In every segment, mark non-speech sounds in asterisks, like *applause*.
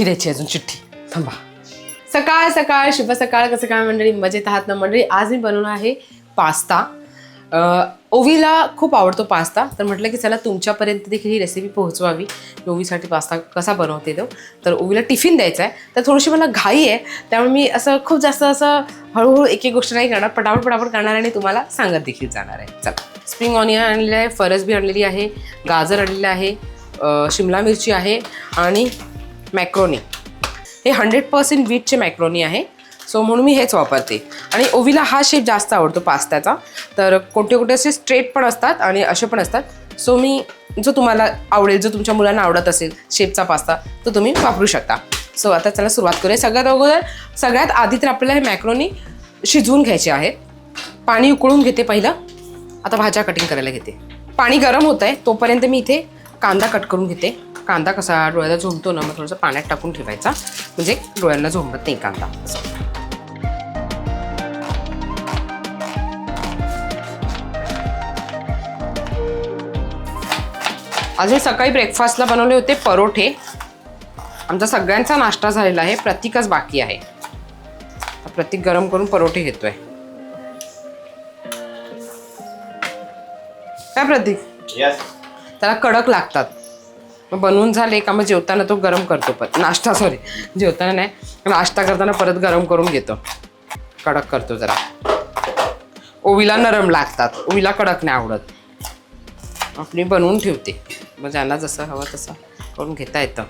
फिरायची अजून चिठ्ठी. थांबा. सकाळ सकाळ शुभ सकाळ कसं काय मंडळी? मजेत आहात ना मंडळी? आज मी बनवणार आहे पास्ता. ओवीला खूप आवडतो पास्ता. तर म्हटलं की चला तुमच्यापर्यंत देखील ही रेसिपी पोहोचवावी. ओवीसाठी पास्ता कसा बनवते तो. तर ओवीला टिफिन द्यायचा आहे. तर थोडीशी मला घाई आहे. त्यामुळे मी असं खूप जास्त असं हळूहळू एक एक गोष्ट नाही करणार. पटापट पटापट करणार आणि तुम्हाला सांगत देखील जाणार आहे. चला. स्प्रिंग ऑनियन आणलेलं आहे फरसबी आणलेली आहे गाजर आणलेलं आहे शिमला मिरची आहे आणि मॅक्रोनी. हे हंड्रेड पर्सेंट वीटचे मॅक्रोनी आहे. सो म्हणून मी हेच वापरते. आणि ओवीला हा शेप जास्त आवडतो पास्त्याचा तर कोणते कोणते असे स्ट्रेट पण असतात आणि असे पण असतात. सो मी जो तुम्हाला आवडेल जो तुमच्या मुलांना आवडत असेल शेपचा पास्ता तो तुम्ही वापरू शकता. सो आता चला सुरुवात करूया. सगळ्यात अगोदर सगळ्यात आधी तर आपल्याला हे मॅक्रोनी शिजवून घ्यायचे आहेत पाणी उकळून घेते पहिलं. आता भाज्या कटिंग करायला घेते. पाणी गरम होत आहे तोपर्यंत मी इथे कांदा कट करून घेते. कांदा कसा डोळ्याला झोंबतो ना मग थोडंसं पाण्यात टाकून ठेवायचा. म्हणजे डोळ्यांना झोंबत नाही कांदा. असं. आज मी सकाळी ब्रेकफास्टला बनवले होते परोठे. आमचा सगळ्यांचा नाश्ता झालेला आहे. प्रतीकच बाकी आहे. प्रतीक गरम करून परोठे घेतोय. काय प्रतीक? यस त्याला कडक लागतात. मग बनवून झाले का मग जेवताना तो गरम करतो पण. नाश्ता सॉरी जेवताना नाही. नाश्ता करताना परत गरम करून घेतो. कडक करतो जरा. ओवीला नरम लागतात. ओवीला कडक नाही आवडत. आपली बनवून ठेवते. मग ज्यांना जसं हवं तसं करून घेता येतं.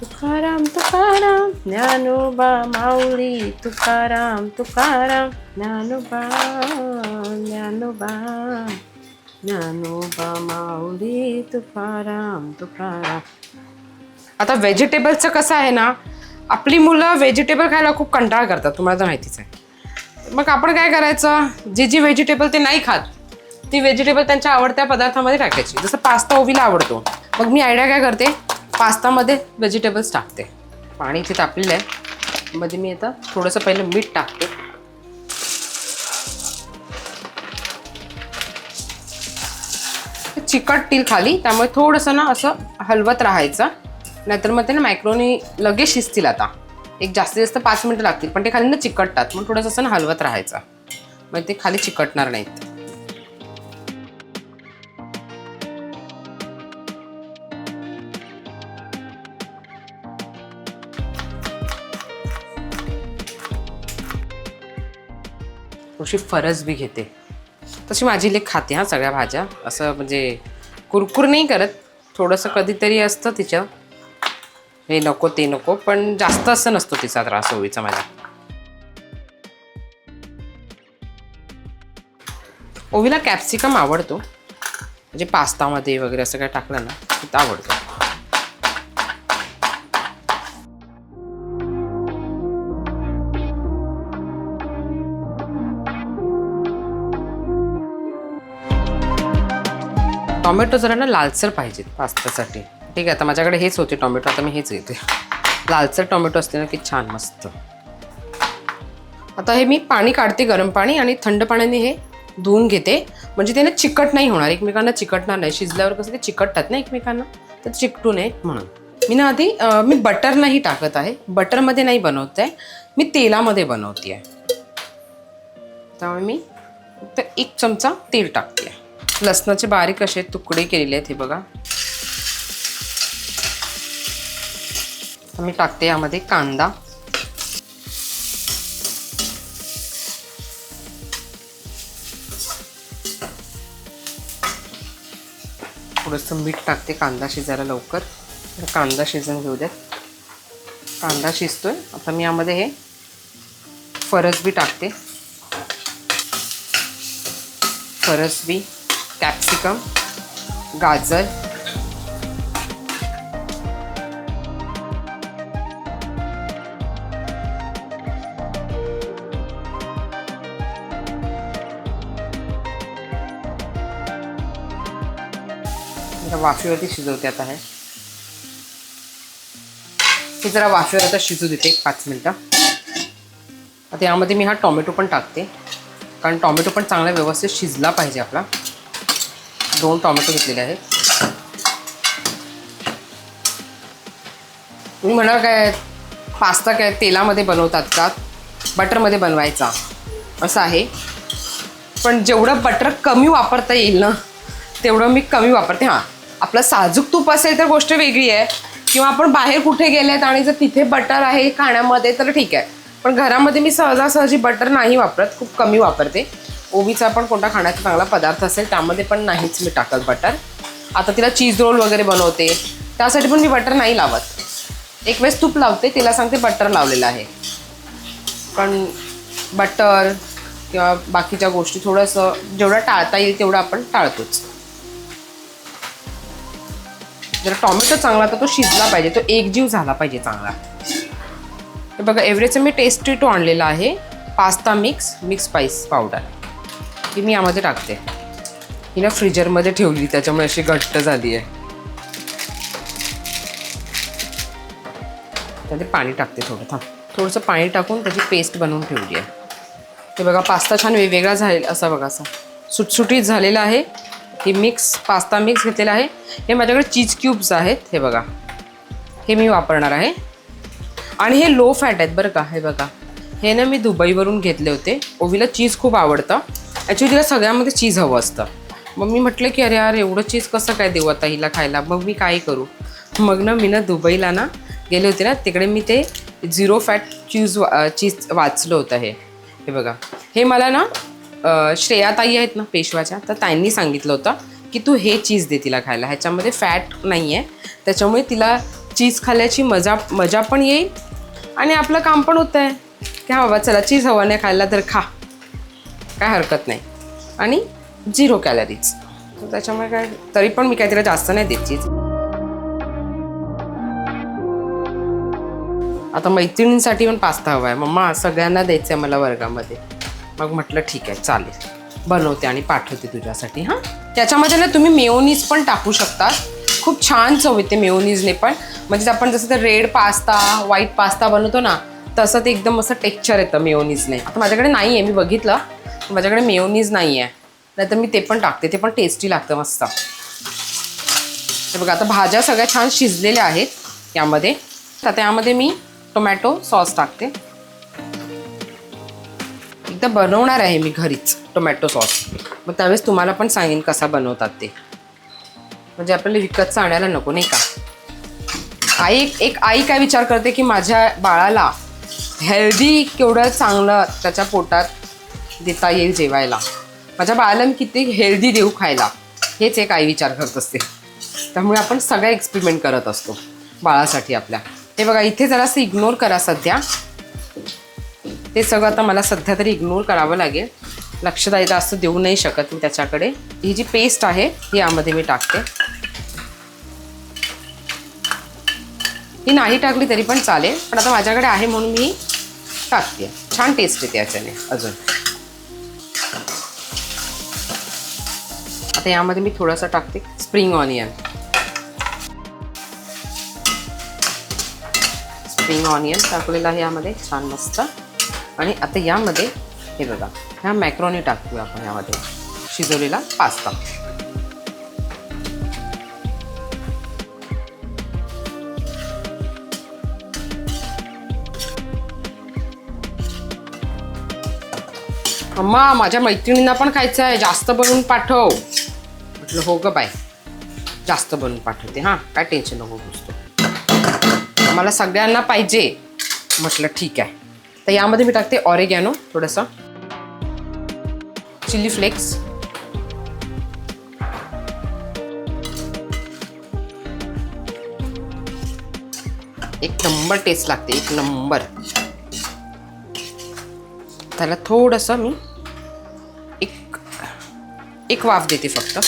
तुकाराम तुकाराम ज्ञानोबा माऊली. तुकाराम तुकाराम ज्ञानोबा ज्ञानोबा. ज्ञानोबा माऊली तुकाराम तुकाराम आता व्हेजिटेबलचं कसं आहे ना आपली मुलं व्हेजिटेबल खायला खूप कंटाळा करतात तुम्हाला तर माहितीच आहे. मग आपण काय करायचं? जी जी व्हेजिटेबल ते नाही खात ती व्हेजिटेबल त्यांच्या आवडत्या पदार्थामध्ये टाकायची. जसं पास्ता ओवीला आवडतो. मग मी आयडिया काय करते? पास्तामध्ये व्हेजिटेबल्स टाकते. पाणी इथे तापलेलं आहे. मध्ये मी आता थोडंसं पहिलं मीठ टाकते. चिकटतील खाली त्यामुळे थोडंसं ना असं हलवत राहायचं. नाहीतर मग ते ना मॅक्रोनी लगेच शिजतील आता. एक जास्तीत जास्त पाच मिनटं लागतील पण ते खाली ना चिकटतात मग थोडंसं असं ना हलवत राहायचं. मग ते खाली चिकटणार नाहीत. थोडीशी फरस बी घेते. तशी माझी लेख खाते हा सगळ्या भाज्या. असं म्हणजे कुरकुर नाही करत. थोडंसं कधीतरी असतं तिचं. हे नको ते नको. पण जास्त असं नसतो तिचा त्रास ओळीचा माझ्या. ओवीला कॅप्सिकम आवडतो. म्हणजे पास्तामध्ये वगैरे असं काय टाकलं ना तर आवडतो. टॉमॅटो जरा ना लालसर पाहिजेत पास्तासाठी. ठीक आहे आता माझ्याकडे हेच होते टॉमॅटो आता मी हेच घेते. लालसर टॉमॅटो असते ना की छान मस्त. आता हे मी पाणी काढते गरम पाणी आणि थंड पाण्याने हे धुवून घेते. म्हणजे ते ना चिकट नाही होणार एकमेकांना चिकटणार नाही. शिजल्यावर कसं ते चिकटतात ना एकमेकांना तर चिकटू नये म्हणून. मी ना आधी मी बटर नाही टाकत आहे. बटरमध्ये नाही बनवत आहे. मी तेलामध्ये बनवते आहे. त्यामुळे मी फक्त एक चमचा तेल टाकते लसणाचे बारीक असे तुकडे केलेले आहेत हे बघा. मी टाकते यामध्ये कांदा. थोडंसं मीठ टाकते कांदा शिजायला लवकर. तर कांदा शिजून घेऊ द्यात कांदा शिजतोय. आता मी यामध्ये हे फरस बी टाकते. फरसबी. कॅप्सिकम गाजर जरा वाफेवरती शिजवते आता हे. हे जरा वाफेवर आता शिजू देते एक पाच मिनटं. आता यामध्ये मी हा टॉमॅटो पण टाकते. कारण टॉमॅटो पण चांगला व्यवस्थित शिजला पाहिजे आपला. दोन टॉमॅटो घेतलेले आहेत. तुम्ही म्हणाल काय पास्ता काय तेलामध्ये बनवतात का? बटरमध्ये बनवायचा. असं आहे. पण जेवढं बटर कमी वापरता येईल ना तेवढं मी कमी वापरते. हां आपलं साजूक तूप असेल तर गोष्ट वेगळी आहे. किंवा आपण बाहेर कुठे गेलेत आणि जर तिथे बटर आहे खाण्यामध्ये तर ठीक आहे. पण घरामध्ये मी सहजासहजी बटर नाही वापरत खूप कमी वापरते. ओवीचा पण कोणता खाण्याचा चांगला पदार्थ असेल त्यामध्ये पण नाहीच मी टाकत बटर. आता तिला चीज रोल वगैरे बनवते. त्यासाठी पण मी बटर नाही लावत. एक वेळेस तूप लावते तिला सांगते बटर लावलेलं आहे. पण बटर किंवा बाकीच्या गोष्टी थोडंसं जेवढं टाळता येईल तेवढं आपण टाळतोच. जर टॉमॅटो चांगला तर तो शिजला पाहिजे तो एकजीव झाला पाहिजे चांगला. बघा एव्हरेजचं मी टेस्टी टू आणलेला आहे. Pasta mix mix spice powder. की मी यामध्ये टाकते. ही ना फ्रीजरमध्ये ठेवली त्याच्यामुळे अशी घट्ट झाली आहे. त्यामध्ये पाणी टाकते थोडं थांब. थोडंसं पाणी टाकून त्याची पेस्ट बनवून ठेवली आहे. हे बघा पास्ता छान वेगवेगळा झालेला असा बघा असा. सुटसुटीत झालेला आहे. हे मिक्स पास्ता मिक्स घेतलेला आहे. हे माझ्याकडे चीज क्यूब्स आहेत हे बघा. हे मी वापरणार आहे. आणि हे लो फॅट आहेत बरं का हे बघा. हे ना मी दुबईवरून घेतले होते. ओवीला चीज खूप आवडतं. ॲक्च्युली तिला सगळ्यामध्ये चीज हवं असतं. मग मी म्हटलं की अरे यार एवढं चीज कसं काय देऊ आता हिला खायला? मग मी काय करू? मग ना मी ना दुबईला ना गेले होते ना तिकडे मी ते झिरो फॅट चीज वा चीज वाचलं होतं हे. हे बघा. हे मला ना श्रेया श्रेयाताई आहेत ना पेशवाच्या तर त्यांनी सांगितलं होतं की तू हे चीज दे तिला खायला. ह्याच्यामध्ये फॅट नाही आहे त्याच्यामुळे तिला चीज खाल्ल्याची मजा मजा पण येईल आणि आपलं काम पण होतं आहे की हा बाबा चला चीज हवं नाही खायला तर खा. काय हरकत नाही. आणि झिरो कॅलरीज त्याच्यामुळे काय तरी पण मी काय तिला जास्त नाही देत चीज. आता मैत्रिणींसाठी पण पास्ता हवा आहे मम्मा सगळ्यांना द्यायचं आहे मला वर्गामध्ये. मग म्हटलं ठीक आहे चालेल. बनवते आणि पाठवते तुझ्यासाठी हां? त्याच्यामध्ये ना तुम्ही मेयोनीज पण टाकू शकता. खूप छान चव येते मेयोनीजने पण. म्हणजे आपण जसं ते रेड पास्ता व्हाईट पास्ता बनवतो ना तसं ते एकदम असं टेक्चर येतं मेयोनीजने. आता माझ्याकडे नाही आहे मी बघितलं. माझ्याकडे मेयोनीज नाही आहे नाहीतर मी ते पण टाकते. ते पण टेस्टी लागतं मस्त. हे बघा आता भाज्या सगळ्या छान शिजलेल्या आहेत यामध्ये. आता यामध्ये मी टोमॅटो सॉस टाकते. एकदा बनवणार आहे मी घरीच टोमॅटो सॉस मग त्यावेळेस तुम्हाला पण सांगेन कसा बनवतात ते. म्हणजे आपल्याला विकतचं आणायला नको नाही का? आई एक आई काय विचार करते की माझ्या बाळाला हेल्दी केवढं चांगलं त्याच्या पोटात देता येईल जेवायला. माझ्या बाळाला मी किती हेल्दी देऊ खायला हेच एक आई विचार करत असते. त्यामुळे आपण सगळ्या एक्सपेरिमेंट करत असतो बाळासाठी आपल्या. हे बघा इथे जरासं इग्नोर करा सध्या. ते सगळं आता मला सध्या तरी इग्नोर करावं लागेल. लक्ष द्यायचं असं देऊ नाही शकत मी त्याच्याकडे. ही जी पेस्ट आहे ही यामध्ये मी टाकते. ही नाही टाकली तरी पण चालेल पण आता माझ्याकडे आहे म्हणून मी टाकते. छान टेस्ट येते याच्याने अजून. आता यामध्ये मी थोडासा टाकते. स्प्रिंग ऑनियन स्प्रिंग ऑनियन टाकलेलं आहे यामध्ये छान मस्त. आणि आता यामध्ये हे बघा ह्या मॅक्रोनी टाकूया आपण यामध्ये. शिजवलेला पास्ता अम्मा माझ्या मैत्रिणींना पण खायचं आहे जास्त बनवून पाठव. म्हटलं हो ग बाय जास्त बनवून पाठवते हां. काय टेन्शन नको बुजतो मला सगळ्यांना पाहिजे. म्हटलं ठीक आहे. तर यामध्ये मी टाकते ऑरेगॅनो थोडंसं. चिली फ्लेक्स एक नंबर टेस्ट लागते एक नंबर. त्याला थोडंसं मी एक एक वाफ देते फक्त.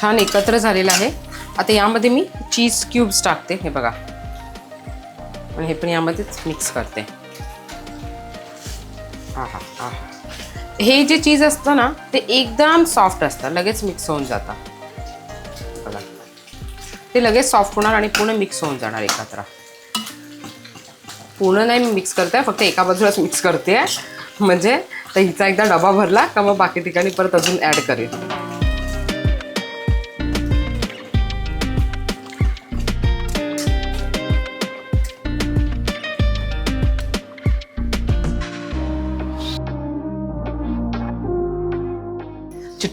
छान एकत्र झालेलं आहे. आता यामध्ये मी चीज क्यूब्स टाकते हे बघा. आणि हे पण यामध्येच मिक्स करते. हा हा हा हे जे चीज असतं ना ते एकदम सॉफ्ट असतं लगेच मिक्स होऊन जातं. बघा. ते लगेच सॉफ्ट होणार आणि पूर्ण मिक्स होऊन जाणार एकत्र. पूर्ण नाही मी मिक्स करते फक्त एका बाजूलाच मिक्स करते. म्हणजे तर हिचा एकदा डबा भरला का मग बाकी ठिकाणी परत अजून ॲड करेल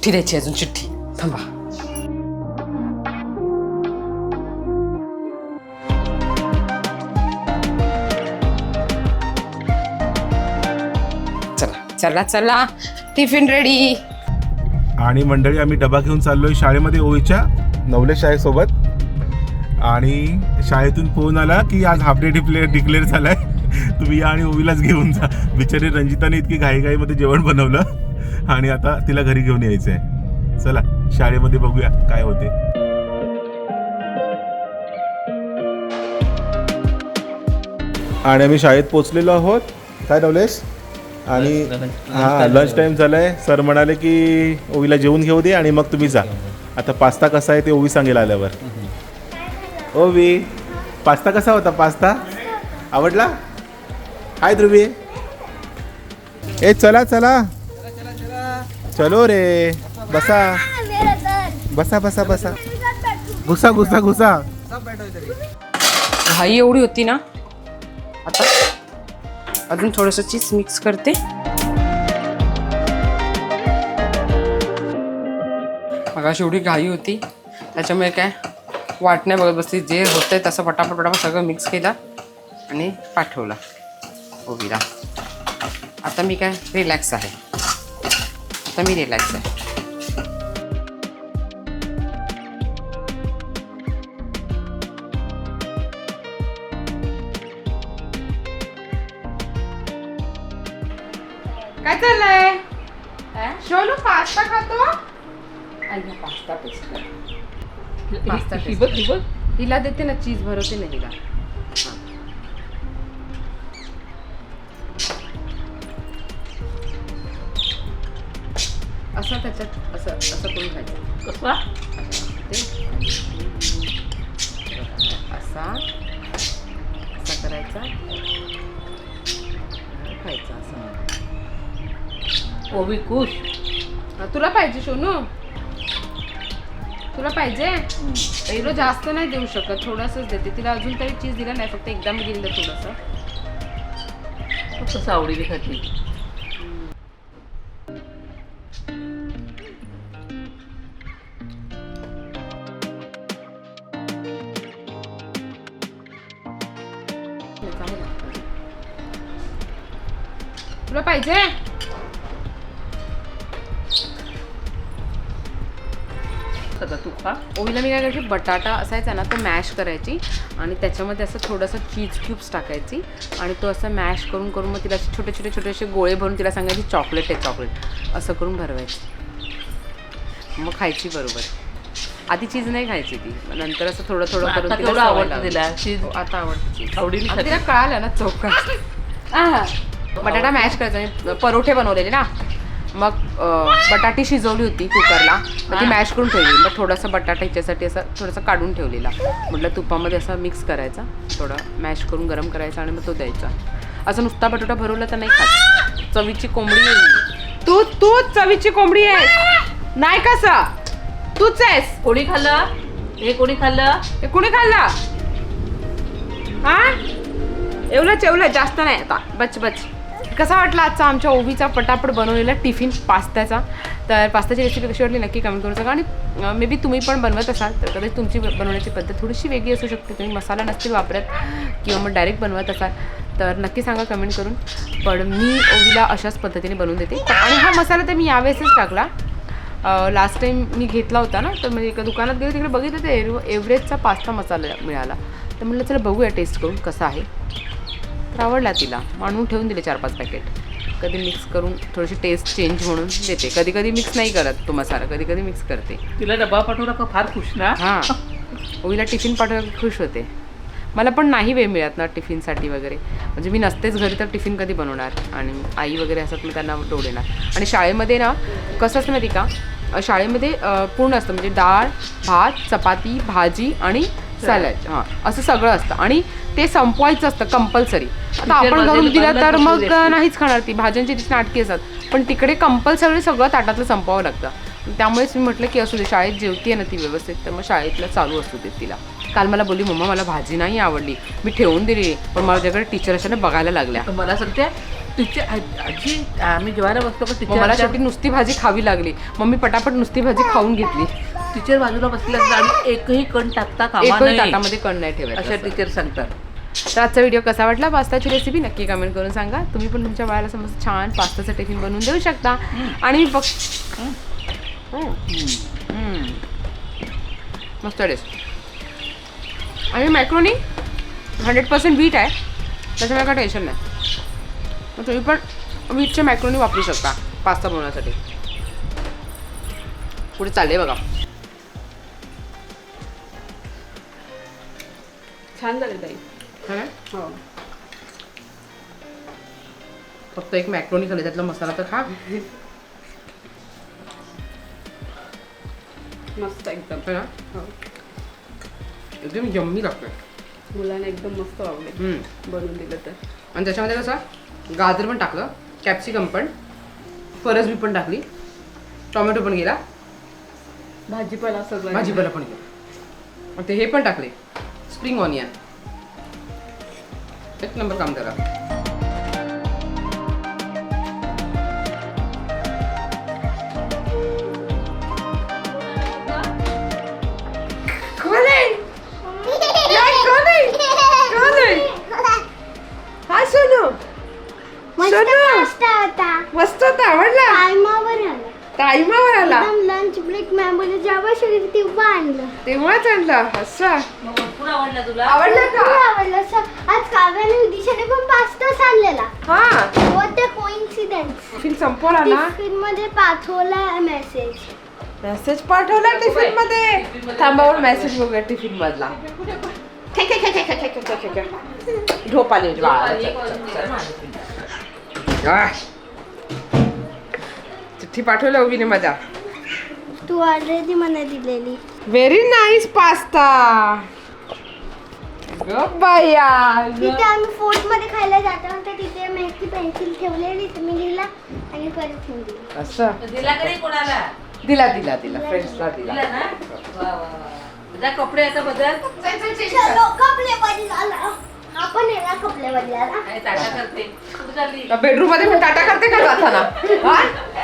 चिठ्ठी द्यायची अजून चिठ्ठी. थांबा. चला. चला चला. टिफिन रेडी आणि मंडळी आम्ही डबा घेऊन चाललोय शाळेमध्ये ओळीच्या नवले शाळेसोबत. आणि शाळेतून फोन आला की आज हाफ डे डिक्लेअर डिक्लेअर झालाय. तुम्ही या आणि ओवीलाच घेऊन जा. बिचारी रंजिताने इतकी घाईघाईमध्ये जेवण बनवलं. आणि आता तिला घरी घेऊन यायचं आहे चला शाळेमध्ये बघूया काय होते. आणि आम्ही शाळेत पोचलेलो आहोत. काय नवलेश आणि हां लंच टाईम झालाय. सर म्हणाले की ओवीला जेवून घेऊ दे आणि मग तुम्ही जा. आता पास्ता कसा आहे ते ओवी सांगेल आल्यावर. ओवी पास्ता कसा होता पास्ता? आवडला? काय ध्रुवी. ए चला चला. चलो रे. बसा. बसा बसा बसा. घुसा घुसा घुसा. घाई एवढी होती ना. आता अजून थोडंसं चीज मिक्स करते. मगाशी एवढी घाई होती. त्याच्यामुळे काय वाट नाही बघत बसली. जे होतंय तसं पटापट पटापट सगळं मिक्स केलं आणि पाठवलं. ओबीला आता मी काय रिलॅक्स आहे. आता मी रिलॅक्स आहे काय चाललंय शोलू पास्ता खातो आई पास्ता कर पास्ता टेस्ट कर. हिला देते ना चीज भरवते ना हिला करायचा. खायचा असं. ओवी हा, तुला पाहिजे सोनू? तुला पाहिजे? एवढं जास्त नाही देऊ शकत थोडंसंच देते. तिला अजून तरी चीज दिला नाही फक्त एकदा मी दिलं थोडंसं. कसं आवडीने खाते. पाहिजे? सगळं तू खा. ओवीला मी काय करायची? बटाटा असायचा ना तो मॅश करायची. आणि त्याच्यामध्ये असं थोडंसं चीज क्यूब्स टाकायची. आणि तो असं मॅश करून करून मग तिला छोटे छोटे छोटे असे गोळे भरून तिला सांगायची चॉकलेट आहे चॉकलेट असं करून भरवायची. मग खायची बरोबर. आधी चीज नाही खायची ती. नंतर असं थोडं थोडं करून तिला आवडतं. तिला चीज हो, आता आवडतं तिला कळालं ना चौका *laughs* बटाटा मॅश करायचा आणि परोठे बनवलेले ना. मग बटाटी शिजवली होती कुकरला. मग ती. मॅश करून ठेवली. मग थोडासा बटाटा ह्याच्यासाठी असं थोडंसं काढून ठेवलेला. म्हटलं तुपामध्ये असं मिक्स करायचा. थोडं मॅश करून गरम करायचा आणि मग तो द्यायचा. असं नुसता बटाटा भरवला तर नाही खात. चवीची कोंबडी आहे तू तू चवीची कोंबडी आहे नाही कसा तूच आहेस. कोणी खाल्लं? हे कोणी खाल्लं? हे कुणी खाल्ला? हा एवढंच एवढं जास्त नाही. आता बच बच. कसा वाटला आजचा आमच्या ओवीचा पटापट बनवलेला टिफिन पास्त्याचा? तर पास्त्याची रेसिपी कशी वाटली नक्की कमेंट करू शकता आणि मे बी तुम्ही पण बनवत असाल तर कदाचित तुमची बनवण्याची पद्धत थोडीशी वेगळी असू शकते. तुम्ही मसाला नसतील वापरत किंवा मग डायरेक्ट बनवत असाल तर नक्की सांगा कमेंट करून. पण मी ओवीला अशाच पद्धतीने बनवून देते. आणि हा मसाला तर मी यावेळेसच टाकला. लास्ट टाइम मी घेतला होता ना तर म्हणजे एका दुकानात गेले तिकडे बघितलं ते एव्ह एव्हरेजचा पास्ता मसाला मिळाला. तर म्हटलं चला बघूया टेस्ट करून कसा आहे. तर आवडला तिला. आणून ठेवून दिले चार पाच पॅकेट कधी मिक्स करून थोडीशी टेस्ट चेंज म्हणून देते. कधी कधी मिक्स नाही करत तो मसाला. कधी कधी मिक्स करते. तिला डबा पाठवला का फार खुश ना? हां. ओवीला टिफिन पाठवायला खुश होते. मला पण नाही वेळ मिळत ना टिफिनसाठी वगैरे. म्हणजे मी नसतेच घरी तर टिफिन कधी बनवणार? आणि आई वगैरे असतात मी त्यांना डोळ आणि शाळेमध्ये ना कसं असतं माहिती का? शाळेमध्ये पूर्ण असतं. म्हणजे डाळ भात चपाती भाजी आणि सॅलड हां. असं सगळं असतं. आणि ते संपवायचं असतं कंपल्सरी आता आपण घरून दिलं तर मग. नाहीच खाणार ती. भाज्यांची तिची नाटकी असतात. पण तिकडे कंपल्सरी सगळं ताटातलं संपवावं लागतं. त्यामुळेच मी म्हटलं की असू दे शाळेत जेवतीये ना ती व्यवस्थित तर मग शाळेतलं चालू असू दे तिला. काल मला बोलली मम्मा मला भाजी नाही आवडली. मी ठेवून दिली पण माझ्याकडे टीचर अशाने बघायला लागल्या. मला सांगते तिची आ- आजी आम्ही जेवायला मग टीचर मला शेवटी नुसती भाजी खावी लागली. मग मी पटापट नुसती भाजी खाऊन घेतली. टीचर बाजूला बसले असतात आणि एकही कण टाकता कामा एकही नये. ताटामध्ये कण नाही अशा ठेवायचं टीचर सांगतात. तर आजचा व्हिडिओ कसा वाटला? पास्ताची रेसिपी नक्की कमेंट करून सांगा. तुम्ही पण तुमच्या बाळाला समज छान पास्ताचं टिफिन बनवून देऊ शकता. आणि मी फक्त हम्म. हम्म. मस्त टेस्ट आणि मॅक्रोनी हंड्रेड पर्सेंट बीट आहे. त्याच्यामुळे काय टेन्शन नाही. मग तुम्ही पण बीटचे मॅक्रोनी वापरू शकता पास्ता बनवण्यासाठी. पुढे चालले बघा. छान झाले ताई. है? फक्त एक मॅक्रोनी खाल्ली त्यातला मसाला तर खा. मस्त एकदम. है ना? एकदम यम्मी लागतोय. मुलांना एकदम मस्त आवडेल. बनवून दिलं तर. आणि त्याच्यामध्ये कसं? गाजर पण टाकलं कॅप्सिकम पण फरसबी पण टाकली टोमॅटो पण गेला. भाजीपाला सगळं भाजीपाला पण गेला. ते हे पण टाकले स्प्रिंग ऑनियन. एक नंबर काम करा. असं भरपूर आवडला तुला? आवडला खूप आवडलं स- आज काव्याने दिशाने पण हा. टिफिन संपवला ना? टिफिनमध्ये पाठवला मेसेज मेसेज पाठवला टिफिनमध्ये? थांबावर मेसेज बघूया टिफिन मधला. झोप आली चिठ्ठी पाठवलं उभीने माझ्या. तू ऑलरेडी मला दिलेली. व्हेरी नाईस पास्ता ग बाया तिथे आम्ही फोर्टमध्ये खायला जातो तर तिथे मेहती पेन्सिल ठेवलेली तर मी लिहिला आणि परत ठेवून दिली. असं? दिला का नाही कोणाला? दिला दिला दिला. फ्रेंड्सला दिला. दिला. ना? वा वा वा. जा कपडे आता बदल. चलो कपडे बदलाला आपण ना कपडे बदलाला टाटा करते. कुठे चालली? बेडरूममध्ये पण टाटा करते का जाताना? हा?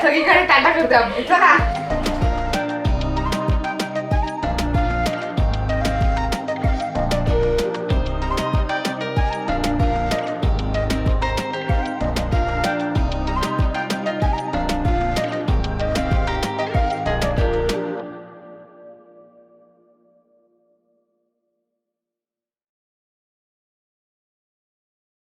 सगळीकडे टाटा करते आपण. चला.